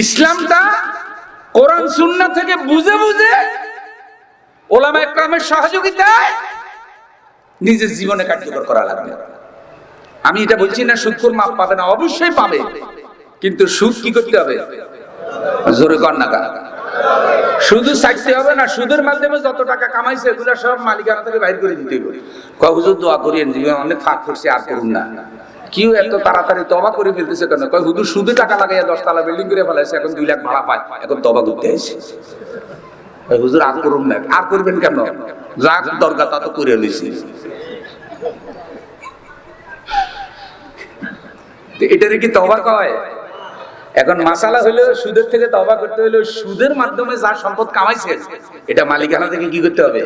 ইসলামটা কোরআন, সুন্নাহ থেকে বুঝে বুঝে ওলামা একরামের সহযোগিতায় নিজের জীবনে কার্যকর করা লাগবে। আমি এটা বলছি না সুদখোর মাপ পাবে না, অবশ্যই পাবে। কিন্তু সুদ কি করতে হবে? জোরে কর না শুধু চাইতে হবে না, সুদের মাধ্যমে যত টাকা কামাইছে, এগুলো সব মালিকানা থেকে বাইর করে দিতে হবে হুজুর দোয়া করিয়েন অনেক ফাঁক করছে আর করুন না। কিউ এত তাড়াতাড়ি তবা করে ফেলতেছে কেন? কয়, হুজুর, সুদে টাকা লাগাইয়া দশতলা বিল্ডিং করে ফেলাইছে, এখন দুই লাখ ভাড়া পায়, এখন তবা করতে আসে হুজুর, আর করুন না। আর করবেন কেন? যা দরকার তা তো করে এটারে কি তবা কয়? এখন মাসালা হলো সুদের থেকে তবা করতে হলো সুদের মাধ্যমে যা সম্পদ কামাইছে এটা মালিকানা থেকে কি করতে হবে?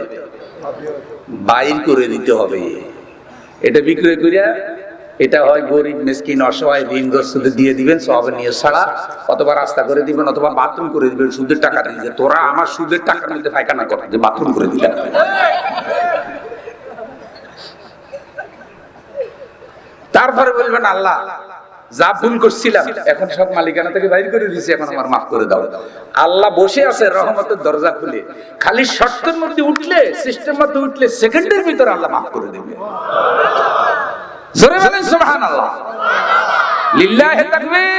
বাইর করে দিতে হবে। এটা বিক্রয় করিয়া এটা হয় গরিব, মিসকিন, অসহায় ঋণগ্রস্তদের দিয়ে দিবেন সব নিয়ে ছাড়া, অথবা রাস্তা করে দিবেন, অথবা বাথরুম করে দিবেন, সুদের টাকা দিয়ে যে তোরা আমার সুদের টাকার মধ্যে পায়খানা কর, যে বাথরুম করে দিলেন তারপরে বলবেন, আল্লাহ, যা ভুল করছিলাম, এখন সব মালিকানা থেকে বাইর করে দিয়েছি, এখন আমার মাফ করে দাও। আল্লাহ বসে আছে রহমতের দরজা খুলে। খালি শর্তের মধ্যে উঠলে সিস্টেম মধ্যে উঠলে সেকেন্ডের ভিতরে আল্লাহ মাফ করে দেবে। জোরে বলেন সুবহানাল্লাহ লিল্লাহি তাকবীর